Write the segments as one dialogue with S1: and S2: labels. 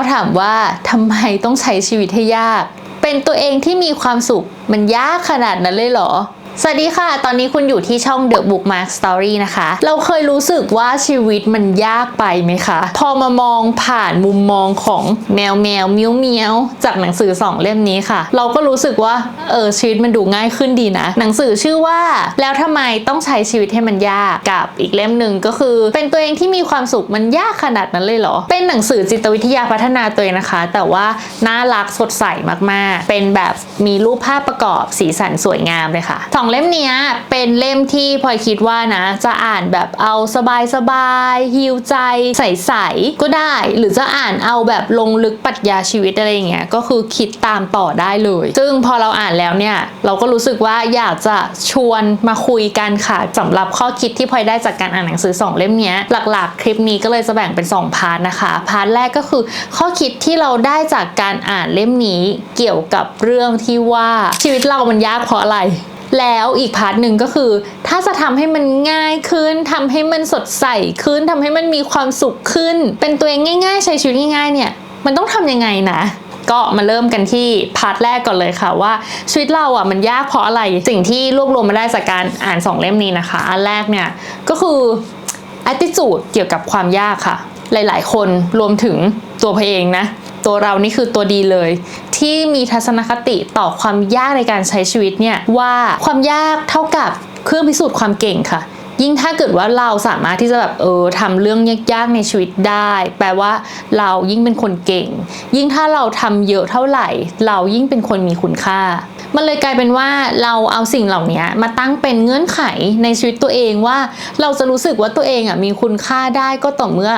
S1: าวถามว่าทำไมต้องใช้ชีวิตให้ยาก เป็นตัวเองที่มีความสุขมันยากขนาดนั้นเลยเหรอ สวัสดีค่ะ ตอนนี้คุณอยู่ที่ช่อง The Bookmark Story นะคะ เราเคยรู้สึกว่าชีวิตมันยากไปไหมคะ พอมามองผ่านมุมมองของแมวแมวมียวเมียวจากหนังสือสองเล่มนี้ค่ะ เราก็รู้สึกว่า เออชีวิตมันดูง่ายขึ้นดีนะ หนังสือชื่อว่าแล้วทำไมต้องใช้ชีวิตให้มันยากกับอีกเล่มหนึ่งก็คือ เป็นตัวเองที่มีความสุขมันยากขนาดนั้นเลยเหรอ เป็นหนังสือจิตวิทยาพัฒนาตัวเองนะคะ แต่ว่าน่ารักสดใสมากๆ เป็นแบบมีรูปภาพประกอบสีสันสวยงามเลยค่ะองเล่มเนี้ยเป็นเล่มที่พลอยคิดว่านะ จะอ่านแบบเอาสบายสบายฮิวใจใสๆก็ได้ หรือจะอ่านเอาแบบลงลึกปรัชญาชีวิตอะไรอย่างเงี้ยก็คือคิดตามต่อได้เลย ซึ่งพอเราอ่านแล้วเนี่ย เราก็รู้สึกว่าอยากจะชวนมาคุยกันค่ะสำหรับข้อคิดที่พลอยได้จากการอ่านหนังสือสองเล่มนี้หลักๆ คลิปนี้ก็เลยจะแบ่งเป็น 2 พาร์ทนะคะพาร์ทแรกก็คือข้อคิดที่เราได้จากการอ่านเล่มนี้เกี่ยวกับเรื่องที่ว่าชีวิตเรามันยากเพราะอะไร แล้วอีกพาร์ทหนึ่งก็คือ ถ้าจะทำให้มันง่ายขึ้นทำให้มันสดใสขึ้นทำให้มันมีความสุขขึ้น เป็นตัวเองง่าย ๆ ใช้ชีวิตง่ายๆ เนี่ยมันต้องทำยังไงนะก็มาเริ่มกันที่พาร์ทแรกก่อนเลยค่ะว่าชีวิตเราอะมันยากเพราะอะไรสิ่งที่รวบรวมมาได้จากการอ่านสองเล่มนี้นะคะ อันแรกเนี่ยก็คือ attitude เกี่ยวกับความยากค่ะ หลาย ๆ คนรวมถึงตัวเพเองนะ ตัวเรานี่คือตัวดีเลย ที่มีทัศนคติต่อความยากในการใช้ชีวิตเนี่ยว่าความยากเท่ากับเครื่องพิสูจน์ความเก่งค่ะยิ่งถ้าเกิดว่าเราสามารถที่จะแบบเออทำเรื่องยากๆในชีวิตได้ แปลว่าเรายิ่งเป็นคนเก่ง ยิ่งถ้าเราทำเยอะเท่าไหร่ เรายิ่งเป็นคนมีคุณค่า มันเลยกลายเป็นว่าเราเอาสิ่งเหล่านี้มาตั้งเป็นเงื่อนไขในชีวิตตัวเองว่า เราจะรู้สึกว่าตัวเองอะมีคุณค่าได้ก็ต่อเมื่อ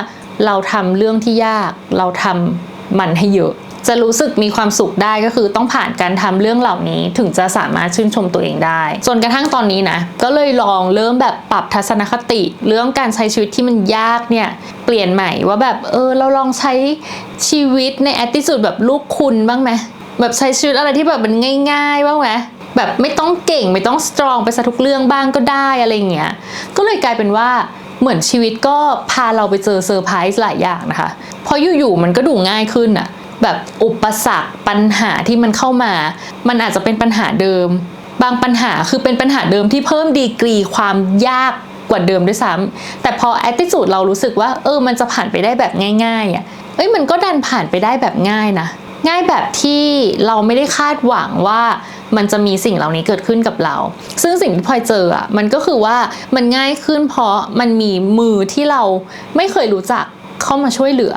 S1: เราทำเรื่องที่ยาก เราทำมันให้เยอะ จะรู้สึกมีความสุขได้ก็คือต้องผ่านการทำเรื่องเหล่านี้ ถึงจะสามารถชื่นชมตัวเองได้ จนกระทั่งตอนนี้นะ ก็เลยลองเริ่มแบบปรับทัศนคติ เรื่องการใช้ชีวิตที่มันยากเนี่ยเปลี่ยนใหม่ว่าแบบเออเราลองใช้ชีวิตในแอ t ติ u d e แบบลูกคุณบ้างไหมแบบใช้ชีวิตอะไรที่แบบมันง่ายๆบ้างไหมแบบไม่ต้องเก่งไม่ต้องสตรองไปซะทุกเรื่องบ้างก็ได้อะไรอย่างเงี้ยก็เลยกลายเป็นว่า เหมือนชีวิตก็พาเราไปเจอเซอร์ไพรส์หลายอย่างนะคะ เพราะอยู่ๆมันก็ดูง่ายขึ้นอะแบบอุปสรรคปัญหาที่มันเข้ามา มันอาจจะเป็นปัญหาเดิม บางปัญหาคือเป็นปัญหาเดิมที่เพิ่มดีกรีความยากกว่าเดิมด้วยซ้ำแต่พอ attitude เรารู้สึกว่า เออ มันจะผ่านไปได้แบบง่ายๆอะ่ะเอ้ยมันก็ดันผ่านไปได้แบบง่ายนะ ง่ายแบบที่เราไม่ได้คาดหวังว่ามันจะมีสิ่งเหล่านี้เกิดขึ้นกับเรา ซึ่งสิ่งที่พลอยเจออะมันก็คือว่ามันง่ายขึ้นเพราะมันมีมือที่เราไม่เคยรู้จักเข้ามาช่วยเหลือ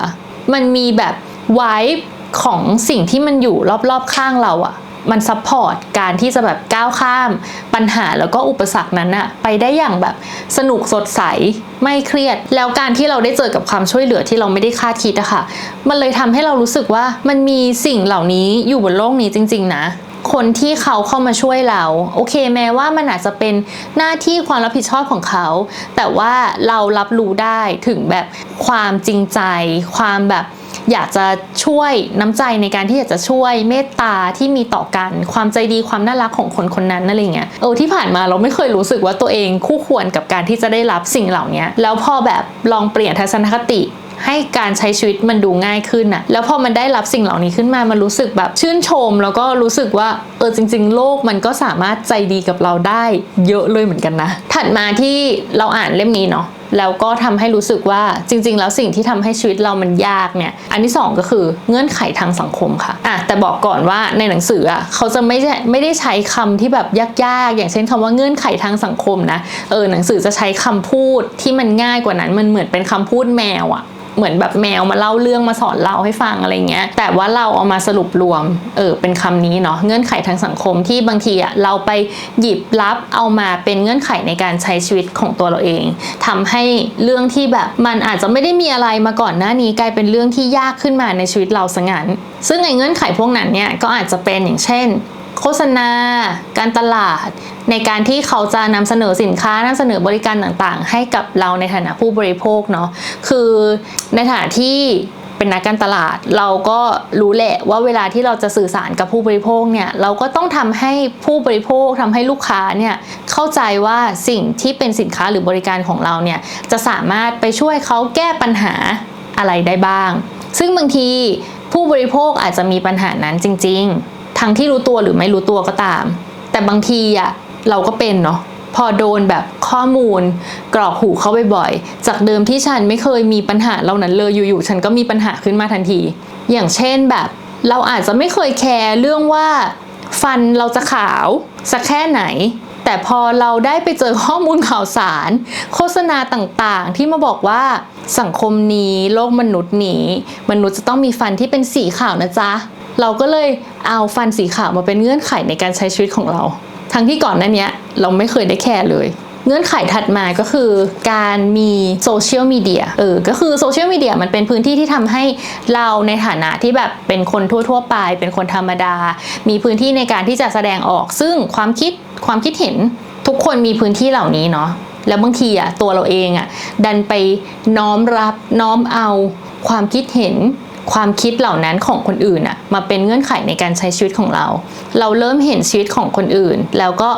S1: มันมีแบบไวฟ์ของสิ่งที่มันอยู่รอบๆข้างเราอะ มันซัพพอร์ตการที่จะแบบก้าวข้ามปัญหาแล้วก็อุปสรรคนั้นอะไปได้อย่างแบบสนุกสดใสไม่เครียด แล้วการที่เราได้เจอกับความช่วยเหลือที่เราไม่ได้คาดคิดอะค่ะ มันเลยทำให้เรารู้สึกว่ามันมีสิ่งเหล่านี้อยู่บนโลกนี้จริง ๆ นะคนที่เขาเข้ามาช่วยเรา โอเคแม้ว่ามันอาจจะเป็นหน้าที่ความรับผิดชอบของเขา แต่ว่าเรารับรู้ได้ถึงแบบความจริงใจ ความแบบ อยากจะช่วยน้ำใจในการที่อยากจะช่วยเมตตาที่มีต่อกัน ความใจดีความน่ารักของคนคนนั้นอะไรเงี้ยเออที่ผ่านมาเราไม่เคยรู้สึกว่าตัวเองคู่ควรกับการที่จะได้รับสิ่งเหล่านี้แล้วพอแบบลองเปลี่ยนทัศนคติให้การใช้ชีวิตมันดูง่ายขึ้นน่ะแล้วพอมันได้รับสิ่งเหล่านี้ขึ้นมา มันรู้สึกแบบชื่นชม แล้วก็รู้สึกว่าเออจริง ๆ โลกมันก็สามารถใจดีกับเราได้เยอะเลยเหมือนกันนะ ถัดมาที่เราอ่านเล่มนี้เนาะ แล้วก็ทำให้รู้สึกว่าจริง ๆ แล้วสิ่งที่ทำให้ชีวิตเรามันยากเนี่ย อันที่สองก็คือเงื่อนไขทางสังคมค่ะอะแต่บอกก่อนว่าในหนังสืออะเขาจะไม่ได้ไม่ได้ใช้คำที่แบบยากๆ อย่างเช่นคำว่าเงื่อนไขทางสังคมนะเออหนังสือจะใช้คำพูดที่มันง่ายกว่านั้นมันเหมือนเป็นคำพูดแมวอะเหมือนแบบแมวมาเล่าเรื่องมาสอนเราให้ฟังอะไรเงี้ย แต่ว่าเราเอามาสรุปรวม เออ เป็นคำนี้เนาะ เงื่อนไขทางสังคมที่บางทีอะเราไปหยิบรับเอามาเป็นเงื่อนไขในการใช้ชีวิตของตัวเราเองทำให้เรื่องที่แบบมันอาจจะไม่ได้มีอะไรมาก่อนหน้านี้กลายเป็นเรื่องที่ยากขึ้นมาในชีวิตเราสังั้นซึ่งในเงื่อนไขพวกนั้นเนี่ยก็อาจจะเป็นอย่างเช่น โฆษณา การตลาด ในการที่เขาจะนำเสนอสินค้านำเสนอบริการต่างๆ ให้กับเราในฐานะผู้บริโภคเนาะคือในฐานะที่ เป็นนักการตลาด เราก็รู้แหละว่าเวลาที่เราจะสื่อสารกับผู้บริโภคเนี่ยเราก็ต้องทำให้ผู้บริโภคทำให้ลูกค้าเนี่ยเข้าใจว่าสิ่งที่เป็นสินค้าหรือบริการของเราเนี่ยจะสามารถไปช่วยเขาแก้ปัญหาอะไรได้บ้าง ซึ่งบางทีผู้บริโภคอาจจะมีปัญหานั้นจริง ๆ ทั้งที่รู้ตัวหรือไม่รู้ตัวก็ตาม แต่บางทีอะเราก็เป็นเนาะ พอโดนแบบข้อมูลกรอกหูเข้าไปบ่อยๆ จากเดิมที่ฉันไม่เคยมีปัญหาเหล่านั้นเลยอยู่ๆ ฉันก็มีปัญหาขึ้นมาทันที อย่างเช่นแบบ เราอาจจะไม่เคยแคร์เรื่องว่าฟันเราจะขาวสักแค่ไหน แต่พอเราได้ไปเจอข้อมูลข่าวสาร โฆษณาต่างๆ ที่มาบอกว่าสังคมนี้โลกมนุษย์นี้ มนุษย์จะต้องมีฟันที่เป็นสีขาวนะจ๊ะ เราก็เลยเอาฟันสีขาวมาเป็นเงื่อนไขในการใช้ชีวิตของเรา ทั้งที่ก่อนหน้านี้เราไม่เคยได้แคร์เลยเงื่อนไขถัดมาก็คือการมีโซเชียลมีเดีย เออ ก็คือโซเชียลมีเดียมันเป็นพื้นที่ที่ทำให้เราในฐานะที่แบบเป็นคนทั่ว ๆ ไป เป็นคนธรรมดา มีพื้นที่ในการที่จะแสดงออก ซึ่งความคิดความคิดเห็นทุกคนมีพื้นที่เหล่านี้เนาะ แล้วบางทีอะตัวเราเองอะดันไปน้อมรับน้อมเอาความคิดเห็น ความคิดเหล่านั้นของคนอื่นอะมาเป็นเงื่อนไขในการใช้ชีวิตของเรา เราเริ่มเห็นชีวิตของคนอื่น แล้วก็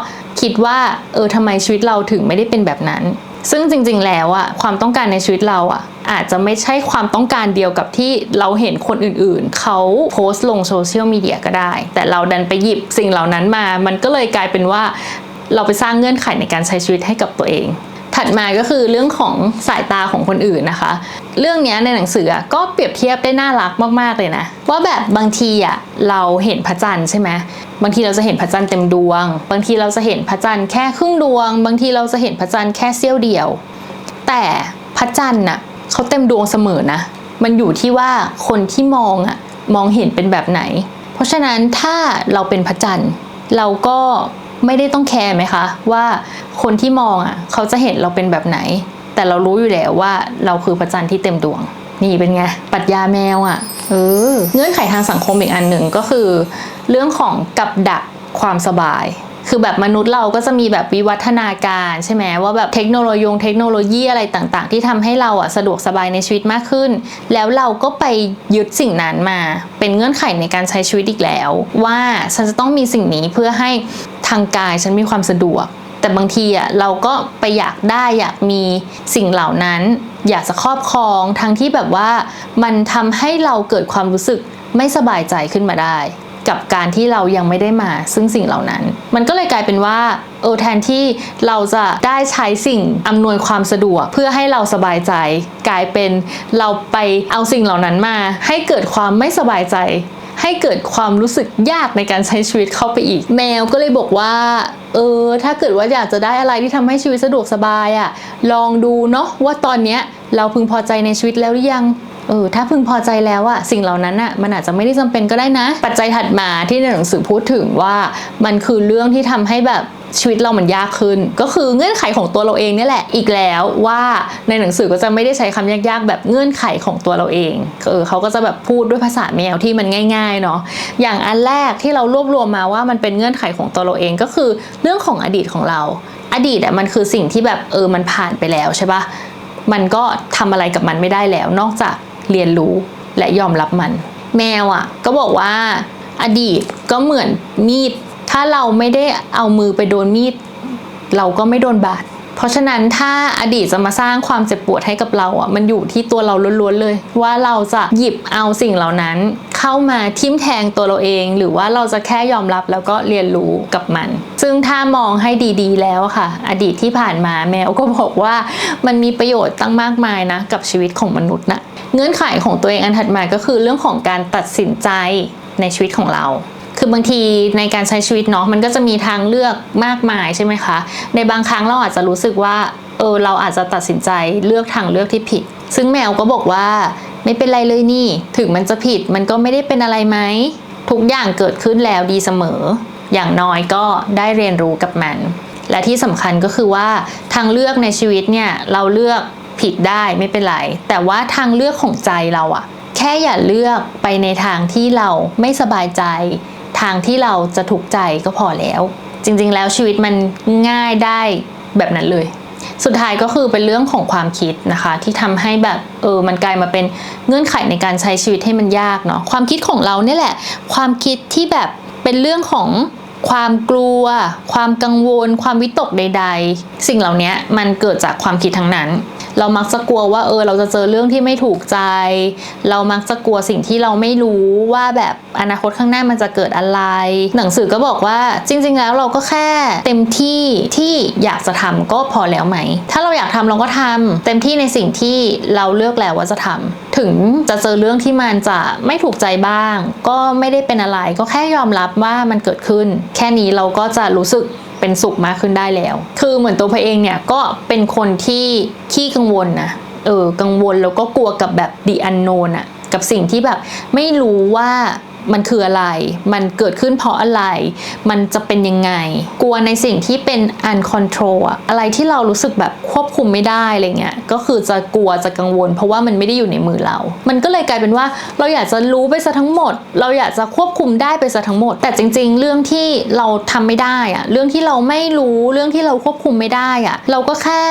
S1: คิดว่าเออทำไมชีวิตเราถึงไม่ได้เป็นแบบนั้น ซึ่งจริง ๆ แล้วอะความต้องการในชีวิตเราอะอาจจะไม่ใช่ความต้องการเดียวกับที่เราเห็นคนอื่นๆ เขาโพสต์ลงโซเชียลมีเดียก็ได้ แต่เราดันไปหยิบสิ่งเหล่านั้นมา มันก็เลยกลายเป็นว่าเราไปสร้างเงื่อนไขในการใช้ชีวิตให้กับตัวเอง ถัดมาก็คือเรื่องของสายตาของคนอื่นนะคะ เรื่องนี้ในหนังสือก็เปรียบเทียบได้น่ารักมากๆเลยนะ ว่าแบบบางทีอะเราเห็นพระจันทร์ใช่ไหมบางทีเราจะเห็นพระจันทร์เต็มดวง บางทีเราจะเห็นพระจันทร์แค่ครึ่งดวง บางทีเราจะเห็นพระจันทร์แค่เสี้ยวเดียว แต่พระจันทร์น่ะเขาเต็มดวงเสมอนะ มันอยู่ที่ว่าคนที่มองอะมองเห็นเป็นแบบไหน เพราะฉะนั้นถ้าเราเป็นพระจันทร์เราก็ ไม่ได้ต้องแคร์ไหมคะว่าคนที่มองอะเขาจะเห็นเราเป็นแบบไหน แต่เรารู้อยู่แล้วว่าเราคือพระจันทร์ที่เต็มดวง นี่เป็นไงปรัชญาแมวอะเออเงื่อนไขทางสังคมอีกอันหนึ่งก็คือ เรื่องของกับดักความสบายคือแบบมนุษย์เราก็จะมีแบบวิวัฒนาการใช่ไหมว่าแบบเทคโนโลยีเทคโนโลยีอะไรต่างๆ ที่ทำให้เราอะสะดวกสบายในชีวิตมากขึ้น แล้วเราก็ไปยึดสิ่งนั้นมา เป็นเงื่อนไขในการใช้ชีวิตอีกแล้ว ว่าฉันจะต้องมีสิ่งนี้เพื่อให้ ทางกายฉันมีความสะดวก แต่บางทีอะเราก็ไปอยากได้อยากมีสิ่งเหล่านั้น อยากจะครอบครองทั้งที่แบบว่า มันทำให้เราเกิดความรู้สึกไม่สบายใจขึ้นมาได้ กับการที่เรายังไม่ได้มา ซึ่งสิ่งเหล่านั้น มันก็เลยกลายเป็นว่าเออแทนที่เราจะได้ใช้สิ่งอำนวยความสะดวกเพื่อให้เราสบายใจ กลายเป็นเราไปเอาสิ่งเหล่านั้นมา ให้เกิดความไม่สบายใจ ให้เกิดความรู้สึกยากในการใช้ชีวิตเข้าไปอีก แมวก็เลยบอกว่า เออ ถ้าเกิดว่าอยากจะได้อะไรที่ทำให้ชีวิตสะดวกสบายอะ่ะ ลองดูเนาะว่าตอนเนี้ยเราพึงพอใจในชีวิตแล้วหรือยัง เออถ้าพึงพอใจแล้วอะสิ่งเหล่านั้นอะมันอาจจะไม่ได้จำเป็นก็ได้นะ ปัจจัยถัดมาที่ในหนังสือพูดถึงว่ามันคือเรื่องที่ทำให้แบบชีวิตเรามันยากขึ้น ก็คือเงื่อนไขของตัวเราเองเนี่แหละอีกแล้วว่าในหนังสือก็จะไม่ได้ใช้คำยากๆ แบบเงื่อนไขของตัวเราเองเออเขาก็จะแบบพูดด้วยภาษาแมวที่มันง่าย ๆเนาะอย่างอันแรกที่เรารวบรวมมาว่ามันเป็นเงื่อนไขของตัวเราเองก็คือเรื่องของอดีตของเรา อดีตอะมันคือสิ่งที่แบบเออมันผ่านไปแล้วใช่ปะมันก็ทำอะไรกับมันไม่ได้แล้วนอกจาก เรียนรู้และยอมรับมัน แมวอะ ก็บอกว่าอดีตก็เหมือนมีด ถ้าเราไม่ได้เอามือไปโดนมีด เราก็ไม่โดนบาด เพราะฉะนั้นถ้าอดีตจะมาสร้างความเจ็บปวดให้กับเราอะมันอยู่ที่ตัวเราล้วนๆเลย ว่าเราจะหยิบเอาสิ่งเหล่านั้นเข้ามาทิ่มแทงตัวเราเอง หรือว่าเราจะแค่ยอมรับแล้วก็เรียนรู้กับมัน ซึ่งถ้ามองให้ดีๆ แล้วค่ะ อดีตที่ผ่านมาแมวก็บอกว่ามันมีประโยชน์ตั้งมากมายนะกับชีวิตของมนุษย์นะเงื่อนไขของตัวเองอันถัดมาก็คือเรื่องของการตัดสินใจในชีวิตของเรา อบางทีในการใช้ชีวิตเนาะมันก็จะมีทางเลือกมากมายใช่ไหมคะ ในบางครั้งเราอาจจะรู้สึกว่าเออเราอาจจะตัดสินใจเลือกทางเลือกที่ผิด ซึ่งแมวก็บอกว่าไม่เป็นไรเลยนี่ ถึงมันจะผิดมันก็ไม่ได้เป็นอะไรไหม ทุกอย่างเกิดขึ้นแล้วดีเสมอ อย่างน้อยก็ได้เรียนรู้กับมัน และที่สำคัญก็คือว่าทางเลือกในชีวิตเนี่ยเราเลือกผิดได้ไม่เป็นไร แต่ว่าทางเลือกของใจเราอะแค่อย่าเลือกไปในทางที่เราไม่สบายใจ ทางที่เราจะถูกใจก็พอแล้ว จริงๆ แล้วชีวิตมันง่ายได้แบบนั้นเลย สุดท้ายก็คือเป็นเรื่องของความคิดนะคะ ที่ทำให้แบบเออมันกลายมาเป็นเงื่อนไขในการใช้ชีวิตให้มันยากเนาะความคิดของเราเนี่ยแหละ ความคิดที่แบบเป็นเรื่องของ ความกลัว ความกังวล ความวิตกใด ๆ สิ่งเหล่านี้มันเกิดจากความคิดทั้งนั้น เรามักจะกลัวว่าเออเราจะเจอเรื่องที่ไม่ถูกใจ เรามักจะกลัวสิ่งที่เราไม่รู้ว่าแบบอนาคตข้างหน้ามันจะเกิดอะไร หนังสือก็บอกว่าจริง ๆ แล้วเราก็แค่เต็มที่ที่อยากจะทำก็พอแล้วไหม ถ้าเราอยากทำเราก็ทำเต็มที่ในสิ่งที่เราเลือกแล้วว่าจะทำถึงจะเจอเรื่องที่มันจะไม่ถูกใจบ้าง ก็ไม่ได้เป็นอะไรก็แค่ยอมรับว่ามันเกิดขึ้นแค่นี้เราก็จะรู้สึกเป็นสุขมากขึ้นได้แล้ว คือเหมือนตัวพะเองเนี่ยก็เป็นคนที่ขี้กังวลนะ เออ กังวลแล้วก็กลัวกับแบบ the unknown อะกับสิ่งที่แบบไม่รู้ว่า มันคืออะไร มันเกิดขึ้นเพราะอะไร มันจะเป็นยังไง กลัวในสิ่งที่เป็น uncontrol อะอะไรที่เรารู้สึกแบบควบคุมไม่ได้อะไรเงี้ย ก็คือจะกลัวจะกังวล เพราะว่ามันไม่ได้อยู่ในมือเรา มันก็เลยกลายเป็นว่าเราอยากจะรู้ไปซะทั้งหมด เราอยากจะควบคุมได้ไปซะทั้งหมด แต่จริง ๆ เรื่องที่เราทำไม่ได้อะเรื่องที่เราไม่รู้เรื่องที่เราควบคุมไม่ได้อะเราก็แค่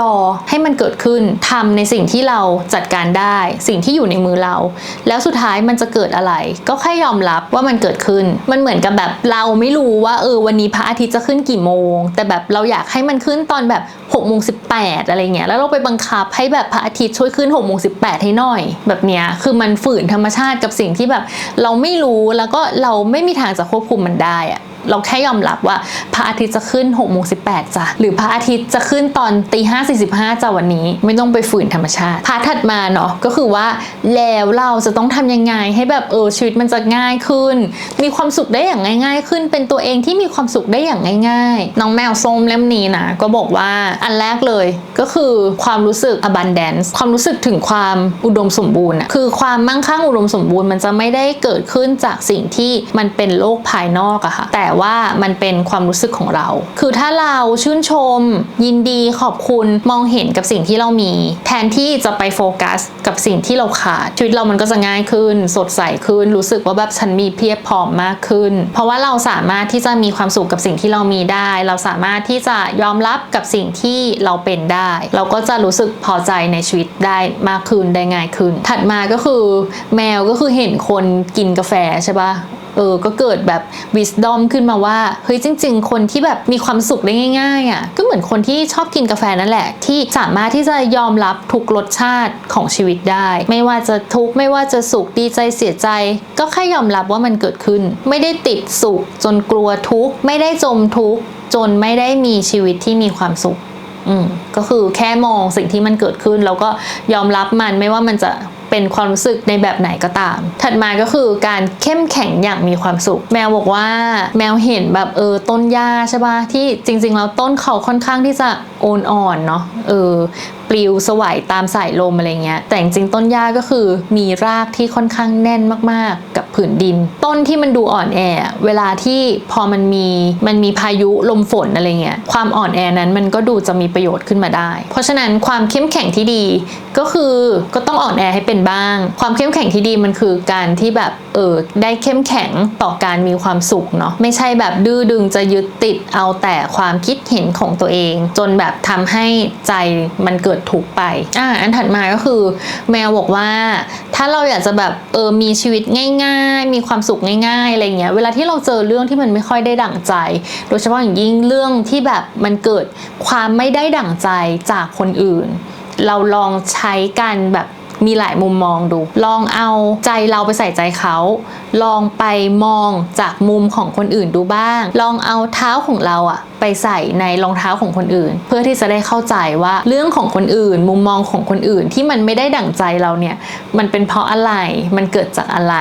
S1: รอให้มันเกิดขึ้นทำในสิ่งที่เราจัดการได้ สิ่งที่อยู่ในมือเรา แล้วสุดท้ายมันจะเกิดอะไร ก็แค่ยอมรับว่ามันเกิดขึ้น มันเหมือนกับแบบเราไม่รู้ว่าเออวันนี้พระอาทิตย์จะขึ้นกี่โมง แต่แบบเราอยากให้มันขึ้นตอนแบบ6กโมงสิอะไรเงี้ยแล้วเราไปบังคับให้แบบพระอาทิตย์ช่วยขึ้น6กโมงสิให้หน่อย แบบเนี้ยคือมันฝืนธรรมชาติกับสิ่งที่แบบ เราไม่รู้แล้วก็เราไม่มีทางจะควบคุมมันได้อะ เราแค่ยอมรับว่าพระอาทิตย์จะขึ้น6กโมงสิจ้ะหรือพระอาทิตย์จะขึ้นตอนตีห้าสี่สิบห้าจ้ะวันนี้ ไม่ต้องไปฝืนธรรมชาติพาร์ทถัดมาเนาะก็คือว่าแล้วเราจะต้องทำยังไงให้แบบเออชีวิตมันจะง่ายขึ้น มีความสุขได้อย่างง่าย ๆ ขึ้น เป็นตัวเองที่มีความสุขได้อย่างง่าย ๆ น้องแมวส้มเล่มนี้นะก็บอกว่าอันแรกเลยก็คือความรู้สึก abundance ความรู้สึกถึงความอุดมสมบูรณ์อะคือความมั่งคั่งอุดมสมบูรณ์มันจะไม่ได้เกิดขึ้นจากสิ่งที่มันเป็นโลกภายนอกอะค่ะแต่ว่ามันเป็นความรู้สึกของเรา คือถ้าเราชื่นชม ยินดีขอบคุณมองเห็นกับสิ่งที่เรามี แทนที่จะไปโฟกัส กับสิ่งที่เราขาดชีวิตเรามันก็จะง่ายขึ้น สดใสขึ้น รู้สึกว่าแบบฉันมีเพียบพร้อมมากขึ้น เพราะว่าเราสามารถที่จะมีความสุขกับสิ่งที่เรามีได้ เราสามารถที่จะยอมรับกับสิ่งที่เราเป็นได้ เราก็จะรู้สึกพอใจในชีวิตได้มากขึ้นได้ง่ายขึ้น ถัดมาก็คือ แมวก็คือเห็นคนกินกาแฟใช่ปะ เออก็เกิดแบบ wisdom ขึ้นมาว่าเฮ้ยจริง ๆ คนที่แบบมีความสุขได้ง่ายๆอะ่ะก็เหมือนคนที่ชอบกินกาแฟนั่นแหละ ที่สามารถที่จะยอมรับทุกรสชาติของชีวิตได้ ไม่ว่าจะทุกข์ไม่ว่าจะสุขดีใจเสียใจ ก็แค่ยอมรับว่ามันเกิดขึ้น ไม่ได้ติดสุข จนกลัวทุกข์ไม่ได้จมทุกข์จนไม่ได้มีชีวิตที่มีความสุขอืมก็คือแค่มองสิ่งที่มันเกิดขึ้น แล้วก็ยอมรับมันไม่ว่ามันจะ เป็นความรู้สึกในแบบไหนก็ตาม ถัดมาก็คือการเข้มแข็งอย่างมีความสุข แมวบอกว่าแมวเห็นแบบเออต้นหญ้าใช่ปะที่จริงๆแล้วต้นเขาค่อนข้างที่จะโอนอ่อนเนาะเออ ลิวสวายตามสายลมอะไรเงี้ย แต่จริงต้นหญ้าก็คือมีรากที่ค่อนข้างแน่นมากๆ กับผืนดิน ต้นที่มันดูอ่อนแอ เวลาที่พอมันมีมันมีพายุลมฝนอะไรเงี้ย ความอ่อนแอนั้นมันก็ดูจะมีประโยชน์ขึ้นมาได้ เพราะฉะนั้นความเข้มแข็งที่ดีก็คือก็ต้องอ่อนแอให้เป็นบ้าง ความเข้มแข็งที่ดีมันคือการที่แบบเออได้เข้มแข็งต่อการมีความสุขเนาะไม่ใช่แบบดื้อดึงจะยึดติดเอาแต่ความคิดเห็นของตัวเอง จนแบบทำให้ใจมันเกิดทุกข์ไปอ่าอันถัดมาก็คือ แมวบอกว่า ถ้าเราอยากจะแบบเออมีชีวิตง่าย ๆ มีความสุขง่ายๆอะไรเงี้ยเวลาที่เราเจอเรื่องที่มันไม่ค่อยได้ดั่งใจ โดยเฉพาะอย่างยิ่งเรื่องที่แบบมันเกิดความไม่ได้ดั่งใจจากคนอื่น เราลองใช้การแบบ มีหลายมุมมองดู ลองเอาใจเราไปใส่ใจเขา ลองไปมองจากมุมของคนอื่นดูบ้าง ลองเอาเท้าของเราอะไปใส่ในรองเท้าของคนอื่น เพื่อที่จะได้เข้าใจว่าเรื่องของคนอื่น มุมมองของคนอื่นที่มันไม่ได้ดั่งใจเราเนี่ย มันเป็นเพราะอะไร มันเกิดจากอะไร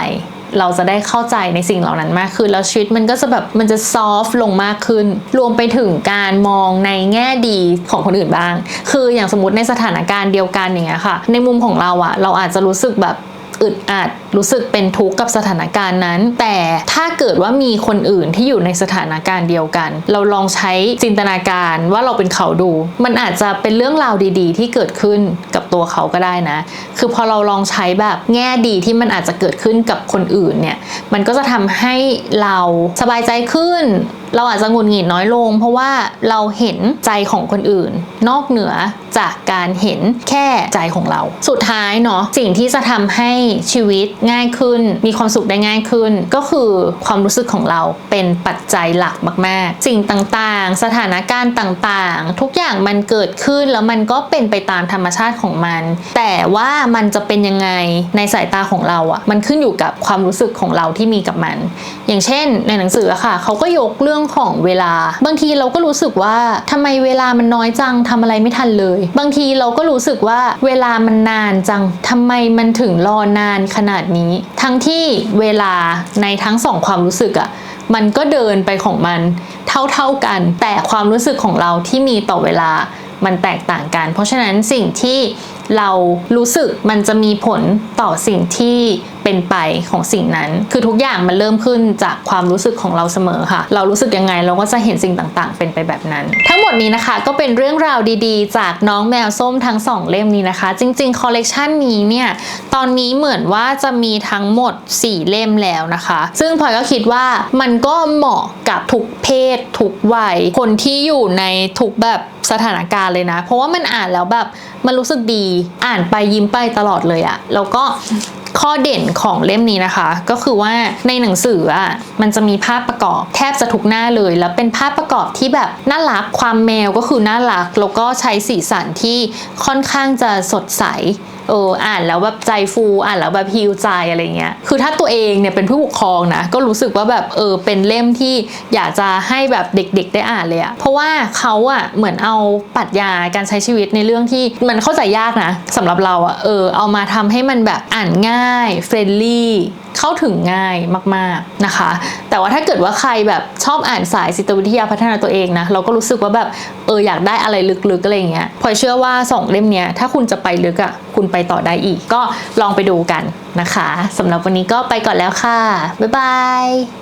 S1: เราจะได้เข้าใจในสิ่งเหล่านั้นมากขึ้น แล้วชีวิตมันก็จะแบบมันจะซอฟลงมากขึ้น รวมไปถึงการมองในแง่ดีของคนอื่นบ้าง คืออย่างสมมติในสถานการณ์เดียวกันอย่างเงี้ยค่ะ ในมุมของเราอะเราอาจจะรู้สึกแบบ อึดอัด รู้สึกเป็นทุกข์กับสถานการณ์นั้น แต่ถ้าเกิดว่ามีคนอื่นที่อยู่ในสถานการณ์เดียวกัน เราลองใช้จินตนาการว่าเราเป็นเขาดู มันอาจจะเป็นเรื่องราวดี ๆ ที่เกิดขึ้นกับตัวเขาก็ได้นะ คือพอเราลองใช้แบบแง่ดีที่มันอาจจะเกิดขึ้นกับคนอื่นเนี่ย มันก็จะทำให้เราสบายใจขึ้น เราอาจจะหงุดหงิดน้อยลง เพราะว่าเราเห็นใจของคนอื่น นอกเหนือ จากการเห็นแค่ใจของเรา สุดท้ายเนาะสิ่งที่จะทำให้ชีวิตง่ายขึ้น มีความสุขได้ง่ายขึ้น ก็คือความรู้สึกของเราเป็นปัจจัยหลักมาก ๆ สิ่งต่างๆ สถานการณ์ต่างๆ ทุกอย่างมันเกิดขึ้นแล้วมันก็เป็นไปตามธรรมชาติของมัน แต่ว่ามันจะเป็นยังไงในสายตาของเราอะ่ะมันขึ้นอยู่กับความรู้สึกของเราที่มีกับมัน อย่างเช่น ในหนังสืออะค่ะ เขาก็ยกเรื่องของเวลา บางทีเราก็รู้สึกว่าทำไมเวลามันน้อยจังทำอะไรไม่ทันเลยบางทีเราก็รู้สึกว่าเวลามันนานจังทำไมมันถึงรอนานขนาดนี้ ทั้งที่เวลาในทั้งสองความรู้สึกอะมันก็เดินไปของมันเท่าๆกัน แต่ความรู้สึกของเราที่มีต่อเวลามันแตกต่างกัน เพราะฉะนั้นสิ่งที่ เรารู้สึกมันจะมีผลต่อสิ่งที่เป็นไปของสิ่งนั้น คือทุกอย่างมันเริ่มขึ้นจากความรู้สึกของเราเสมอค่ะ เรารู้สึกยังไงเราก็จะเห็นสิ่งต่างๆ เป็นไปแบบนั้น ทั้งหมดนี้นะคะก็เป็นเรื่องราวดีๆ จากน้องแมวส้มทั้งสองเล่มนี้นะคะ จริงๆ คอลเลกชันนี้เนี่ย ตอนนี้เหมือนว่าจะมีทั้งหมด 4 เล่มแล้วนะคะ ซึ่งพลอยก็คิดว่ามันก็เหมาะกับทุกเพศ ทุกวัย คนที่อยู่ในทุกแบบ สถานการณ์เลยนะ เพราะว่ามันอ่านแล้วแบบมันรู้สึกดีอ่านไปยิ้มไปตลอดเลยอะแล้วก็ ข้อเด่นของเล่มนี้นะคะ ก็คือว่าในหนังสืออะมันจะมีภาพประกอบแทบจะทุกหน้าเลย แล้วเป็นภาพประกอบที่แบบน่ารักความแมวก็คือน่ารัก แล้วก็ใช้สีสันที่ค่อนข้างจะสดใสเอออ่านแล้วแบบใจฟูอ่านแล้วแบบฮิวใจอะไรเงี้ยคือถ้าตัวเองเนี่ยเป็นผู้ปกครองนะก็รู้สึกว่าแบบเออเป็นเล่มที่อยากจะให้แบบเด็กๆได้อ่านเลยอะเพราะว่าเขาอะเหมือนเอาปรัชญาการใช้ชีวิตในเรื่องที่มันเข้าใจยากนะสำหรับเราอะเออเอามาทำให้มันแบบอ่านง่ายเฟรนลี่เข้าถึงง่ายมากๆนะคะ แต่ว่าถ้าเกิดว่าใครแบบชอบอ่านสายจิตวิทยาพัฒนาตัวเองนะเราก็รู้สึกว่าแบบเอออยากได้อะไรลึกๆอะไรเงี้ยพอเชื่อว่าสองเล่มเนี้ยถ้าคุณจะไปลึกอะคุณไปต่อได้อีก ก็ลองไปดูกันนะคะสำหรับวันนี้ก็ไปก่อนแล้วค่ะ บ๊ายบาย